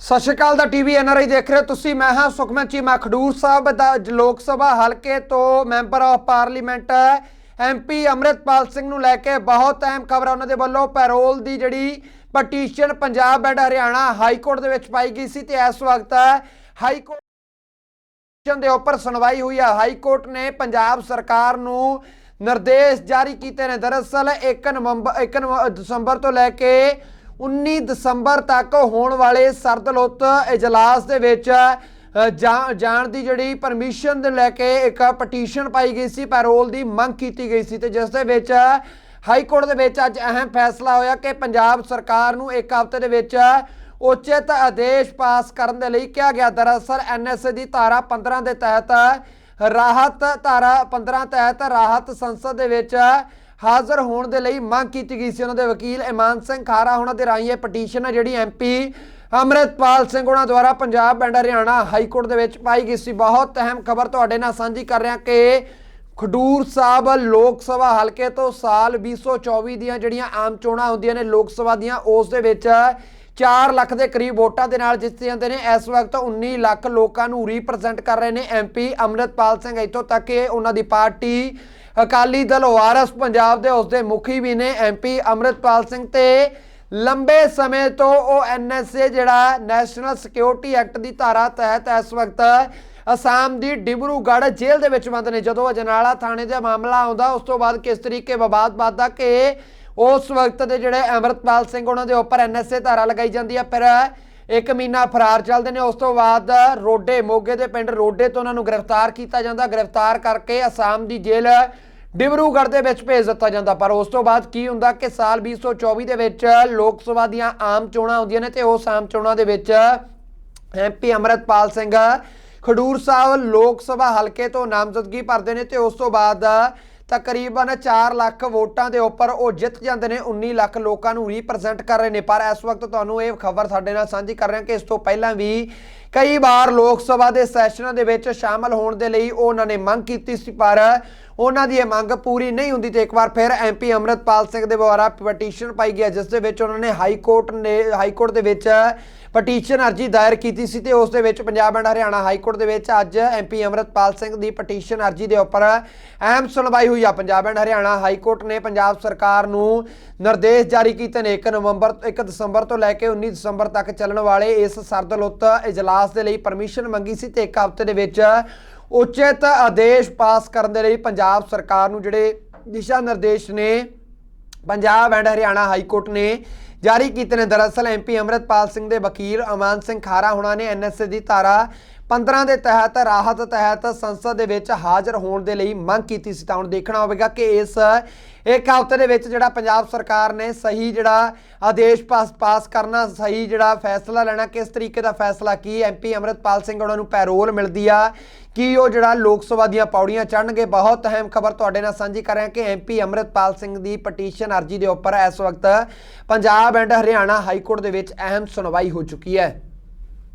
ਸਤਿ ਸ਼੍ਰੀ ਅਕਾਲ ਦਾ TV NRI ਦੇਖ ਰਹੇ ਹੋ ਤੁਸੀਂ। ਮੈਂ ਹਾਂ ਸੁਖਮਨ ਚੀਮਾ ਖਡੂਰ ਸਾਹਿਬ ਦਾ ਲੋਕ ਸਭਾ ਹਲਕੇ ਤੋਂ member of parliament MP Amritpal Singh ਨੂੰ ਲੈ ਕੇ ਬਹੁਤ ਅਹਿਮ ਖਬਰ ਉਹਨਾਂ ਦੇ ਵੱਲੋਂ। ਪੈਰੋਲ ਦੀ ਜਿਹੜੀ petition Punjab and Haryana high court ਦੇ ਵਿੱਚ ਪਾਈ ਗਈ ਸੀ ਤੇ ਇਸ ਵਕਤ ਹਾਈ ਕੋਰਟ ਪਟੀਸ਼ਨ ਦੇ ਉੱਪਰ ਸੁਣਵਾਈ ਹੋਈ ਆ। ਹਾਈ ਕੋਰਟ ਨੇ ਪੰਜਾਬ ਸਰਕਾਰ ਨੂੰ ਨਿਰਦੇਸ਼ ਜਾਰੀ ਕੀਤੇ ਨੇ। ਦਰਅਸਲ 1 ਨਵੰਬਰ 1 ਨਵ- ਦਸੰਬਰ ਤੋਂ ਲੈ ਕੇ 19 ਦਸੰਬਰ ਤੱਕ ਹੋਣ ਵਾਲੇ ਸਰਦਲੁੱਤ ਇਜਲਾਸ ਦੇ ਵਿੱਚ ਜਾਣ ਦੀ ਜਿਹੜੀ ਪਰਮਿਸ਼ਨ ਦੇ ਲੈ ਕੇ ਇੱਕ ਪਟੀਸ਼ਨ ਪਾਈ ਗਈ ਸੀ ਪੈਰੋਲ ਦੀ ਮੰਗ ਕੀਤੀ ਗਈ ਸੀ ਤੇ ਜਿਸ ਦੇ ਵਿੱਚ ਹਾਈ ਕੋਰਟ ਦੇ ਵਿੱਚ ਅੱਜ ਅਹਿਮ ਫੈਸਲਾ ਹੋਇਆ ਕਿ ਪੰਜਾਬ ਸਰਕਾਰ ਨੂੰ ਇੱਕ ਹਫ਼ਤੇ ਦੇ ਵਿੱਚ ਉਚਿਤ ਆਦੇਸ਼ ਪਾਸ ਕਰਨ ਦੇ ਲਈ ਕਿਹਾ ਗਿਆ। ਦਰਅਸਲ ਐਨਐਸਏ ਦੀ ਧਾਰਾ 15 ਦੇ ਤਹਿਤ ਰਾਹਤ ਧਾਰਾ 15 ਤਹਿਤ ਰਾਹਤ ਸੰਸਦ ਦੇ ਵਿੱਚ ਹਾਜ਼ਰ ਹੋਣ ਦੇ ਲਈ ਮੰਗ ਕੀਤੀ ਗਈ ਸੀ। ਉਹਨਾਂ ਦੇ ਵਕੀਲ ਇਮਾਨ ਸਿੰਘ ਖਾਰਾ, ਉਹਨਾਂ ਦੇ ਰਾਹੀਂ ਇਹ ਪਟੀਸ਼ਨ ਹੈ ਜਿਹੜੀ ਐਮਪੀ ਅੰਮ੍ਰਿਤਪਾਲ ਸਿੰਘ ਉਹਨਾਂ ਦੁਆਰਾ Punjab and Haryana high court ਦੇ ਵਿੱਚ ਪਾਈ ਗਈ ਸੀ। ਬਹੁਤ ਅਹਿਮ ਖਬਰ ਤੁਹਾਡੇ ਨਾਲ ਸਾਂਝੀ ਕਰ ਰਿਹਾ ਕਿ ਖਡੂਰ ਸਾਹਿਬ ਲੋਕ ਸਭਾ ਹਲਕੇ ਤੋਂ ਸਾਲ 2024 ਦੀਆਂ ਜਿਹੜੀਆਂ ਆਮ ਚੋਣਾਂ ਹੁੰਦੀਆਂ ਨੇ ਲੋਕ ਸਭਾ ਦੀਆਂ, ਉਸ ਦੇ ਵਿੱਚ 4 ਲੱਖ ਦੇ ਕਰੀਬ ਵੋਟਾਂ ਦੇ ਨਾਲ ਜਿੱਤ ਜਾਂਦੇ ਨੇ। ਇਸ ਵਕਤ 19 ਲੱਖ ਲੋਕਾਂ ਨੂੰ ਰਿਪਰੈਜ਼ੈਂਟ ਕਰ ਰਹੇ ਨੇ ਐਮਪੀ ਅੰਮ੍ਰਿਤਪਾਲ ਸਿੰਘ। ਇੱਥੋਂ ਤੱਕ ਕਿ ਉਹਨਾਂ ਦੀ ਪਾਰਟੀ ਅਕਾਲੀ ਦਲ ਵਾਰਸ ਪੰਜਾਬ ਦੇ ਉਸਦੇ ਮੁਖੀ ਵੀ ਨੇ। ਐਮਪੀ ਅੰਮ੍ਰਿਤਪਾਲ ਸਿੰਘ ਤੇ ਲੰਬੇ ਸਮੇਂ ਤੋਂ ਉਹ ਐਨਐਸਏ ਜਿਹੜਾ ਨੈਸ਼ਨਲ ਸਿਕਿਉਰਿਟੀ ਐਕਟ ਦੀ ਧਾਰਾ ਤਹਿਤ ਇਸ ਵਕਤ ਅਸਾਮ ਦੀ ਡਿਬਰੂਗੜ੍ਹ ਜੇਲ੍ਹ ਦੇ ਵਿੱਚ ਬੰਦ ਨੇ। ਜਦੋਂ ਅਜਨਾਲਾ ਥਾਣੇ ਦਾ ਮਾਮਲਾ ਆਉਂਦਾ, ਉਸ ਤੋਂ ਬਾਅਦ ਕਿਸ ਤਰੀਕੇ ਵਿਵਾਦ ਵੱਧਦਾ ਕਿ ਉਸ ਵਕਤ ਦੇ ਜਿਹੜੇ ਅਮਰਤਪਾਲ ਸਿੰਘ ਉਹਨਾਂ ਦੇ ਉੱਪਰ ਐਨਐਸਏ ਧਾਰਾ ਲਗਾਈ ਜਾਂਦੀ ਹੈ ਪਰ ਇੱਕ ਮਹੀਨਾ ਫਰਾਰ ਚੱਲਦੇ ਨੇ, ਉਸ ਤੋਂ ਬਾਅਦ ਰੋਡੇ, ਮੋਗੇ ਦੇ ਪਿੰਡ ਰੋਡੇ ਤੋਂ ਉਹਨਾਂ ਨੂੰ ਗ੍ਰਿਫਤਾਰ ਕੀਤਾ ਜਾਂਦਾ, ਗ੍ਰਿਫਤਾਰ ਕਰਕੇ ਅਸਾਮ ਦੀ ਜੇਲ੍ਹ ਡਿਬਰੂਗੜ੍ਹ ਦੇ ਵਿੱਚ ਭੇਜ ਦਿੱਤਾ ਜਾਂਦਾ, ਪਰ ਉਸ ਤੋਂ ਬਾਅਦ ਕੀ ਹੁੰਦਾ ਕਿ ਸਾਲ 2024 ਦੇ ਵਿੱਚ ਲੋਕ ਸਭਾ ਦੀਆਂ ਆਮ ਚੋਣਾਂ ਹੁੰਦੀਆਂ ਨੇ ਤੇ ਉਸ ਆਮ ਚੋਣਾਂ ਦੇ ਵਿੱਚ ਐਮਪੀ ਅਮਰਤਪਾਲ ਸਿੰਘ ਖਡੂਰ ਸਾਹਿਬ ਲੋਕ ਸਭਾ ਹਲਕੇ ਤੋਂ ਨਾਮਜ਼ਦਗੀ ਭਰਦੇ ਨੇ ਤੇ ਉਸ ਤੋਂ ਬਾਅਦ ਤਕਰੀਬਨ 4 ਲੱਖ ਵੋਟਾਂ ਦੇ ਉੱਪਰ ਉਹ ਜਿੱਤ ਜਾਂਦੇ ਨੇ 19 ਲੱਖ ਲੋਕਾਂ ਨੂੰ ਰਿਪਰੈਜ਼ੈਂਟ ਕਰ ਰਹੇ ਨੇ। ਪਰ ਇਸ ਵਕਤ ਤੁਹਾਨੂੰ ਇਹ ਖਬਰ ਸਾਡੇ ਨਾਲ ਸਾਂਝੀ ਕਰ ਰਹੇ ਹਾਂ ਕਿ ਇਸ ਤੋਂ ਪਹਿਲਾਂ ਵੀ ਕਈ ਵਾਰ ਲੋਕ ਸਭਾ ਦੇ ਸੈਸ਼ਨਾਂ ਦੇ ਵਿੱਚ ਸ਼ਾਮਲ ਹੋਣ ਦੇ ਲਈ ਉਹਨਾਂ ਨੇ ਮੰਗ ਕੀਤੀ ਸੀ, ਪਰ ਉਹਨਾਂ ਦੀ ਇਹ ਮੰਗ ਪੂਰੀ ਨਹੀਂ ਹੁੰਦੀ ਤੇ ਇੱਕ ਵਾਰ ਫਿਰ ਐਮਪੀ ਅਮਰਤਪਾਲ ਸਿੰਘ ਦੇ ਦੁਆਰਾ ਪਟੀਸ਼ਨ ਪਾਈ ਗਿਆ ਜਿਸ ਦੇ ਵਿੱਚ ਉਹਨਾਂ ਨੇ ਹਾਈ ਕੋਰਟ ਨੇ, ਹਾਈ ਕੋਰਟ ਦੇ ਵਿੱਚ ਪਟੀਸ਼ਨ ਅਰਜੀ ਦਾਇਰ ਕੀਤੀ ਸੀ ਤੇ ਉਸ ਦੇ ਵਿੱਚ Punjab and Haryana high court ਦੇ ਵਿੱਚ ਅੱਜ ਐਮਪੀ ਅਮਰਤਪਾਲ ਸਿੰਘ ਦੀ ਪਟੀਸ਼ਨ ਅਰਜੀ ਦੇ ਉੱਪਰ ਅਹਿਮ ਸੁਣਵਾਈ ਹੋਈ ਆ। Punjab and Haryana high court ਨੇ ਪੰਜਾਬ ਸਰਕਾਰ ਨੂੰ ਨਿਰਦੇਸ਼ ਜਾਰੀ ਕੀਤੇ ਨੇ 1 ਨਵੰਬਰ 1 ਦਸੰਬਰ ਤੋਂ ਲੈ ਕੇ 19 ਦਸੰਬਰ ਤੱਕ ਚੱਲਣ ਵਾਲੇ ਇਸ ਸਰਦਲੁੱਤ ਇਜਲਾਸ ਦੇ ਲਈ ਪਰਮਿਸ਼ਨ ਮੰਗੀ ਸੀ ਤੇ ਇੱਕ ਹਫ਼ਤੇ ਦੇ ਵਿੱਚ ਉਚਿਤ ਆਦੇਸ਼ ਪਾਸ ਕਰਨ ਦੇ ਲਈ ਪੰਜਾਬ ਸਰਕਾਰ ਨੂੰ ਜਿਹੜੇ ਦਿਸ਼ਾ ਨਿਰਦੇਸ਼ ਨੇ, Punjab and Haryana high court ਨੇ ਜਾਰੀ ਕੀਤੇ ਨੇ। ਦਰਅਸਲ ਐਮਪੀ ਅੰਮ੍ਰਿਤਪਾਲ ਸਿੰਘ ਦੇ ਵਕੀਲ ਅਮਾਨ ਸਿੰਘ ਖਾਰਾ ਹੁਣਾਂ ਨੇ ਐਨਐਸਏ ਦੀ ਧਾਰਾ 15 ਦੇ ਤਹਿਤ, ਰਾਹਤ ਤਹਿਤ ਸੰਸਦ ਦੇ ਵਿੱਚ ਹਾਜ਼ਰ ਹੋਣ ਦੇ ਲਈ ਮੰਗ ਕੀਤੀ ਸੀ। ਤਾਂ ਹੁਣ ਦੇਖਣਾ ਹੋਵੇਗਾ ਕਿ ਇਸ ਇੱਕ ਹਫ਼ਤੇ ਦੇ ਵਿੱਚ ਜਿਹੜਾ ਪੰਜਾਬ ਸਰਕਾਰ ਨੇ ਸਹੀ ਜਿਹੜਾ ਆਦੇਸ਼ ਪਾਸ ਪਾਸ ਕਰਨਾ, ਸਹੀ ਜਿਹੜਾ ਫੈਸਲਾ ਲੈਣਾ, ਕਿਸ ਤਰੀਕੇ ਦਾ ਫੈਸਲਾ, ਕੀ ਐਮਪੀ ਅੰਮ੍ਰਿਤਪਾਲ ਸਿੰਘ ਉਹਨਾਂ ਨੂੰ ਪੈਰੋਲ ਮਿਲਦੀ ਆ ਕੀ ਉਹ ਜਿਹੜਾ ਲੋਕ ਸਭਾ ਦੀਆਂ ਪੌੜੀਆਂ ਚੜਨਗੇ ਬਹੁਤ ਅਹਿਮ ਖਬਰ ਤੁਹਾਡੇ ਨਾਲ ਸਾਂਝੀ ਕਰ ਰਹੇ ਹਾਂ ਕਿ ਐਮਪੀ ਅੰਮ੍ਰਿਤਪਾਲ ਸਿੰਘ ਦੀ ਪਟੀਸ਼ਨ ਅਰਜੀ ਦੇ ਉੱਪਰ ਇਸ ਵਕਤ Punjab and Haryana high court ਦੇ ਵਿੱਚ ਅਹਿਮ ਸੁਣਵਾਈ ਹੋ ਚੁੱਕੀ ਹੈ।